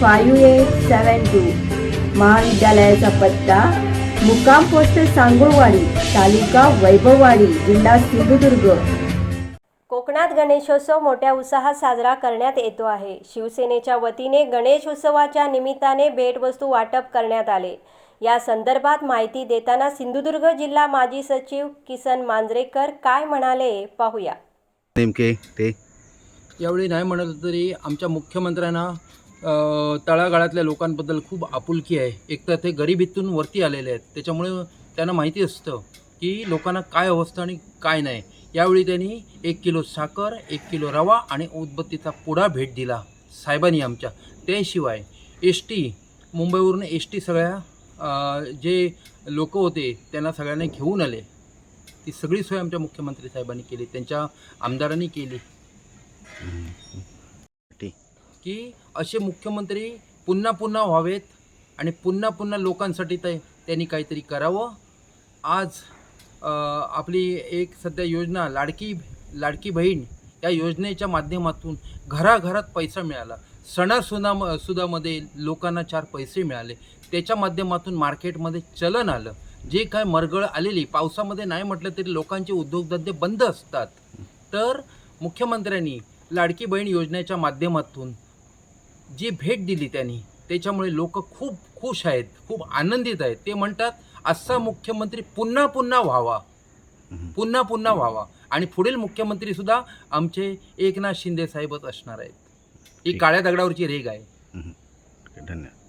five eight seven two. महाविद्यालयाचा पत्ता मुक्काम पोस्ट सांगुळवाडी तालुका वैभववाडी जिल्हा सिंधुदुर्ग. कोकणात गणेशोत्सव मोठ्या उत्साहात साजरा करण्यात येतो आहे. शिवसेनेच्या वतीने गणेश उत्सवाच्या निमित्ताने भेटवस्तू वाटप करण्यात आले. या संदर्भात माहिती देताना सिंधुदुर्ग जिल्हा माजी सचिव किसन मांजरेकर काय म्हणाले पाहूया. नेमके ते? यावेळी नाही म्हणाल तरी आमच्या मुख्यमंत्र्यांना तळागाळातल्या लोकांबद्दल खूप आपुलकी आहे. एक तर ते गरिबीतून वरती आलेले आहेत. त्याच्यामुळे त्यांना माहिती असतं की लोकांना काय अवस्था आणि काय नाही. यावेळी त्यांनी एक किलो साखर एक किलो रवा आणि उदबत्तीचा पुडा भेट दिला. साहेबांनी आमच्या. त्याशिवाय एस टी मुंबईवरून एस टी सगळ्या जे लोक होते त्यांना सगळ्यांना घेऊन आले. ती सगळी सोय आमच्या मुख्यमंत्री साहेबांनी केली. त्यांच्या आमदारांनी केली. की असे मुख्यमंत्री पुन्हा पुन्हा व्हावेत आणि पुन्हा पुन्हा लोकांसाठी ते त्यांनी काहीतरी करावं. आज आपली एक सध्या योजना लाडकी लाडकी बहीण या योजनेच्या माध्यमातून घराघरात पैसा मिळाला. सणासुना सुद्धामध्ये लोकांना चार पैसे मिळाले. त्याच्या माध्यमातून मार्केटमध्ये चलन आलं. जे काय मरगळ आलेली पावसामध्ये नाही म्हटलं तरी लोकांचे उद्योगधंदे बंद असतात. तर मुख्यमंत्र्यांनी लाडकी बहीण योजनेच्या माध्यमातून जी भेट दिली त्यांनी त्याच्यामुळे लोक खूप खुश आहेत खूप आनंदित आहेत. ते म्हणतात असा मुख्यमंत्री पुन्हा पुन्हा व्हावा. पुन्हा पुन्हा व्हावा. आणि पुढील मुख्यमंत्री सुद्धा आमचे एकनाथ शिंदे साहेबच असणार आहेत. ही. काळ्या दगडावरची रेग आहे. धन्यवाद.